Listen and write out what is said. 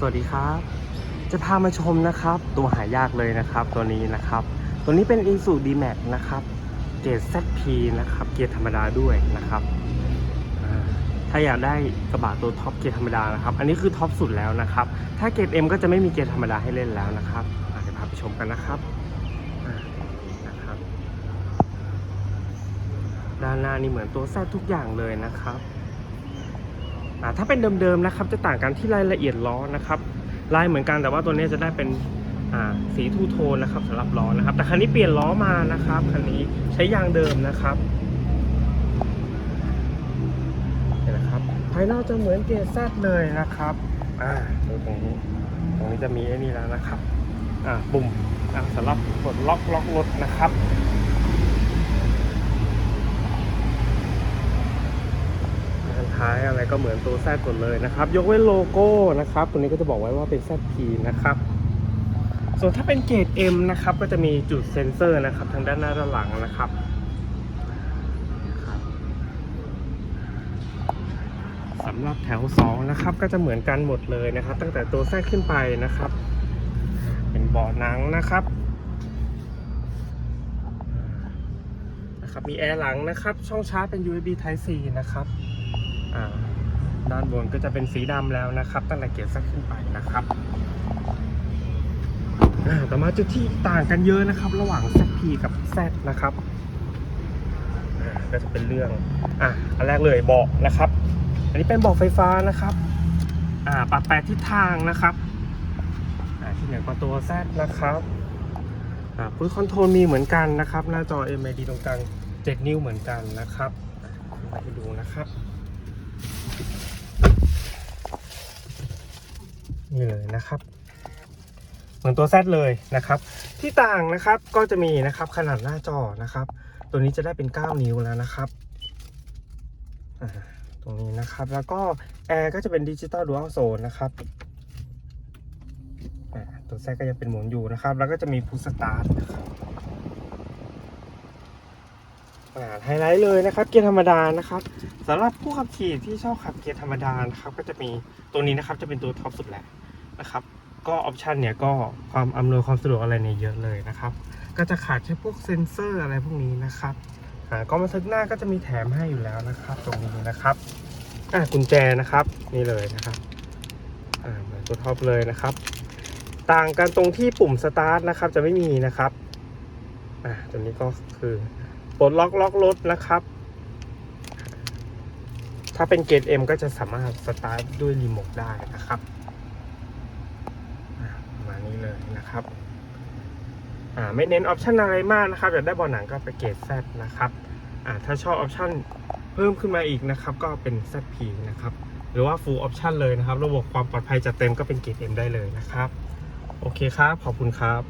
สวัสดีครับ จะพามาชมนะครับ ตัวหายากเลยนะครับ ตัวนี้นะครับ ตัวนี้เป็น i s u d m a x นะครับเกรด ZP นะครับ เกียร์ธรรมดาด้วยนะครับ ถ้าอยากได้กระบะตัวท็อปเกียร์ธรรมดานะครับ อันนี้คือท็อปสุดแล้วนะครับ ถ้าเกรด M ก็จะไม่มีเกียร์ธรรมดาให้เล่นแล้วนะครับอ่าเดี๋ยวพาไปชมกันนะครับนะครับ ด้านหน้านี่เหมือนตัวแซดทุกอย่างเลยนะครับ ถ้าเป็นเดิมๆนะครับจะต่างกันที่รายละเอียดล้อนะครับลายเหมือนกันแต่ว่าตัวนี้จะได้เป็นสีทูโทนนะครับสำหรับล้อนะครับ แต่คันนี้เปลี่ยนล้อมานะครับคันนี้ใช้ยางเดิมนะครับเห็นนะครับภายนอกจะเหมือนเกียร์แซดเลยนะครับอ่าตรงนี้ตรงนี้จะมีไอ้นี่แล้วนะครับอ่าปุ่มอ่าสำหรับกดล็อกล็อกรถนะครับ ด้าน ท้ายอะไรก็เหมือนตัวแซดหมดเลยนะครับ ยกเว้นโลโก้นะครับ ตัวนี้ก็จะบอกไว้ว่าเป็น ZP นะครับ ส่วนถ้าเป็นเกรด M นะครับ ก็จะมีจุดเซ็นเซอร์นะครับ ทางด้านหน้าด้านหลังนะครับสำหรับแถว 2 นะครับ ก็จะเหมือนกันหมดเลยนะครับ ตั้งแต่ตัวแซดขึ้นไปนะครับ เป็นเบาะหนังนะครับนะครับ มีแอร์หลังนะครับ ช่องชาร์จเป็น USB Type C นะครับ ด้านบนก็จะเป็นสีดำแล้วนะครับ ตั้งแต่เกียร์ซักขึ้นไปนะครับต่อมาจุดที่ต่างกันเยอะนะครับ ระหว่าง ZP กับ Z นะครับก็จะเป็นเรื่องอะอันแรกเลยเบาะนะครับ อันนี้เป็นเบาะไฟฟ้านะครับอ่าปรับแปดทิศทางนะครับอ่าที่เหนือกว่าตัว Z นะครับอ่าพุทคอนโทรลมีเหมือนกันนะครับ หน้าจอ MID ตรงกลาง 7 นิ้วเหมือนกันนะครับอ่าให้ดูนะครับ นี่เลยนะครับเหมือนตัว Z เลยนะครับ ที่ต่างนะครับก็จะมีนะครับขนาดหน้าจอนะครับ ตัวนี้จะได้เป็น 9 นิ้วแล้วนะครับตรงนี้นะครับแล้วก็แอร์ก็จะเป็นดิจิตอลดูอัลโซนนะครับตัว Z ก็ยังเป็นหมุนอยู่นะครับ แล้วก็จะมีพุสตาร์ทนะครับไฮไลท์เลยนะครับ เกียร์ธรรมดานะครับสำหรับผู้ขับขี่ที่ชอบขับเกียร์ธรรมดานะครับ ก็จะมีตัวนี้นะครับจะเป็นตัวท็อปสุดแหละ นะครับ ก็ออปชันเนี่ยก็ความอำนวยความสะดวกอะไรเนี่ยเยอะเลยนะครับ ก็จะขาดแค่พวกเซ็นเซอร์อะไรพวกนี้นะครับกล้องบันทึกหน้าก็จะมีแถมให้อยู่แล้วนะครับ ตรงนี้นะครับกุญแจนะครับนี่เลยนะครับเหมือนตัวท็อปเลยนะครับ ต่างกันตรงที่ปุ่มสตาร์ทนะครับจะไม่มีนะครับตัวนี้ก็คือปลดล็อกล็อกรถนะครับ ถ้าเป็นเกรด M ก็จะสามารถสตาร์ทด้วยรีโมทได้นะครับ นะครับอ่าไม่เน้นออปชันอะไรมากนะครับอยากได้บอลหนังก็ไปเกรด Z นะครับอ่าถ้าชอบออปชันเพิ่มขึ้นมาอีกนะครับก็เป็น ZP นะครับหรือว่า Full Option เลยนะครับ ระบบความปลอดภัยจัดเต็มก็เป็นเกรด M ได้เลยนะครับ โอเคครับ ขอบคุณครับ